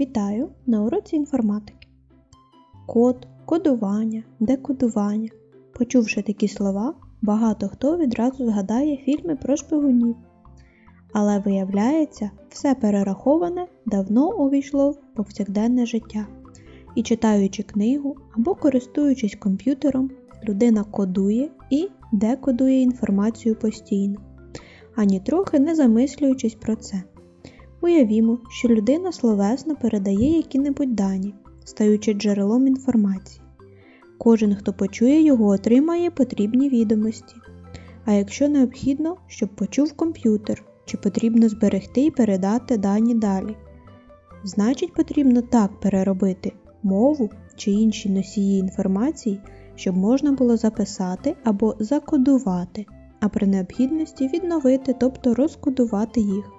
Вітаю на уроці інформатики. Код, кодування, декодування. Почувши такі слова, багато хто відразу згадає фільми про шпигунів. Але виявляється, все перераховане давно увійшло в повсякденне життя. І читаючи книгу або користуючись комп'ютером, людина кодує і декодує інформацію постійно, ані трохи не замислюючись про це. Уявімо, що людина словесно передає які-небудь дані, стаючи джерелом інформації. Кожен, хто почує його, отримає потрібні відомості. А якщо необхідно, щоб почув комп'ютер, чи потрібно зберегти і передати дані далі. Значить, потрібно так переробити мову чи інші носії інформації, щоб можна було записати або закодувати, а при необхідності відновити, тобто розкодувати їх.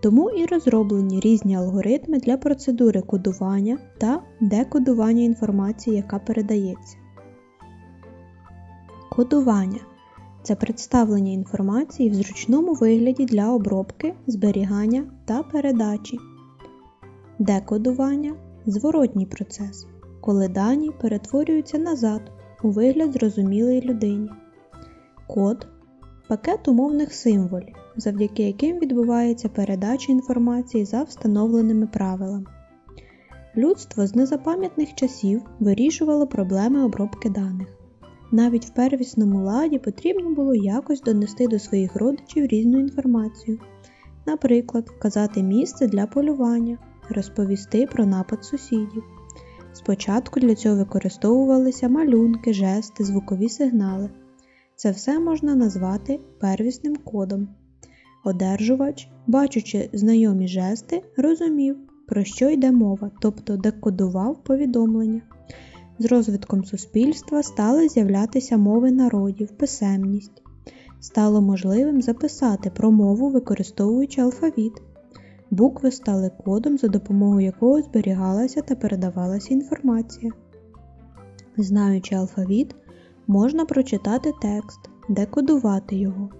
Тому і розроблені різні алгоритми для процедури кодування та декодування інформації, яка передається. Кодування це представлення інформації в зручному вигляді для обробки, зберігання та передачі. Декодування зворотній процес, коли дані перетворюються назад у вигляд зрозумілої людині. Код пакет умовних символів, завдяки яким відбувається передача інформації за встановленими правилами. Людство з незапам'ятних часів вирішувало проблеми обробки даних. Навіть в первісному ладі потрібно було якось донести до своїх родичів різну інформацію, наприклад, вказати місце для полювання, розповісти про напад сусідів. Спочатку для цього використовувалися малюнки, жести, звукові сигнали. Це все можна назвати первісним кодом. Одержувач, бачучи знайомі жести, розумів, про що йде мова, тобто декодував повідомлення. З розвитком суспільства стали з'являтися мови народів, писемність. Стало можливим записати промову, використовуючи алфавіт. Букви стали кодом, за допомогою якого зберігалася та передавалася інформація. Знаючи алфавіт, можна прочитати текст, декодувати його.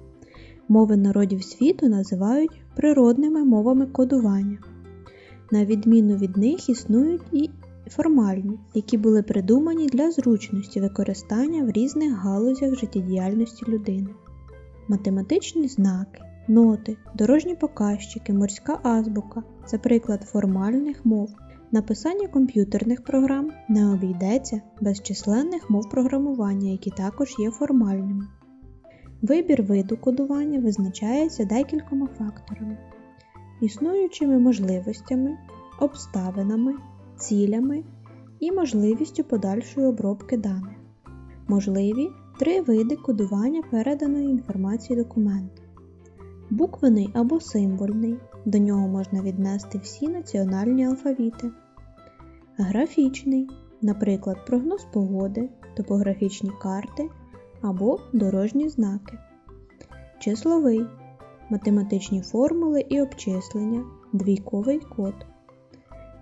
Мови народів світу називають природними мовами кодування. На відміну від них існують і формальні, які були придумані для зручності використання в різних галузях життєдіяльності людини. Математичні знаки, ноти, дорожні показчики, морська азбука це приклад формальних мов. Написання комп'ютерних програм не обійдеться без численних мов програмування, які також є формальними. Вибір виду кодування визначається декількома факторами, існуючими можливостями, обставинами, цілями і можливістю подальшої обробки даних. Можливі три види кодування переданої інформації документу. Буквений або символьний, до нього можна віднести всі національні алфавіти. Графічний, наприклад, прогноз погоди, топографічні карти або дорожні знаки. Числовий математичні формули і обчислення, двійковий код.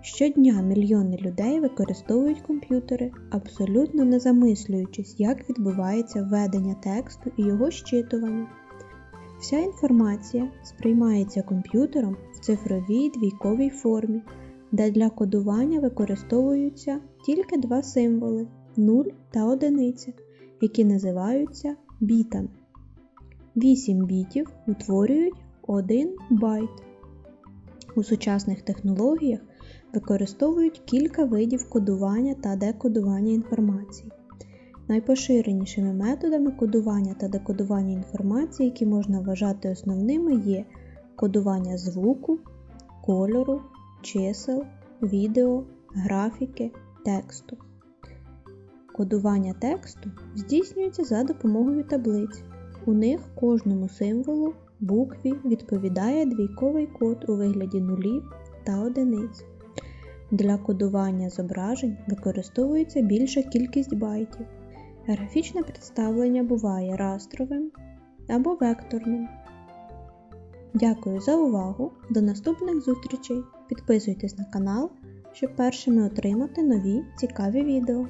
Щодня мільйони людей використовують комп'ютери, абсолютно не замислюючись, як відбувається введення тексту і його щитування. Вся інформація сприймається комп'ютером в цифровій двійковій формі, де для кодування використовуються тільки два символи 0 та 1, які називаються бітами. 8 бітів утворюють 1 байт. У сучасних технологіях використовують кілька видів кодування та декодування інформації. Найпоширенішими методами кодування та декодування інформації, які можна вважати основними, є кодування звуку, кольору, чисел, відео, графіки, тексту. Кодування тексту здійснюється за допомогою таблиць. У них кожному символу, букві відповідає двійковий код у вигляді нулів та одиниць. Для кодування зображень використовується більша кількість байтів. Графічне представлення буває растровим або векторним. Дякую за увагу! До наступних зустрічей! Підписуйтесь на канал, щоб першими отримати нові цікаві відео.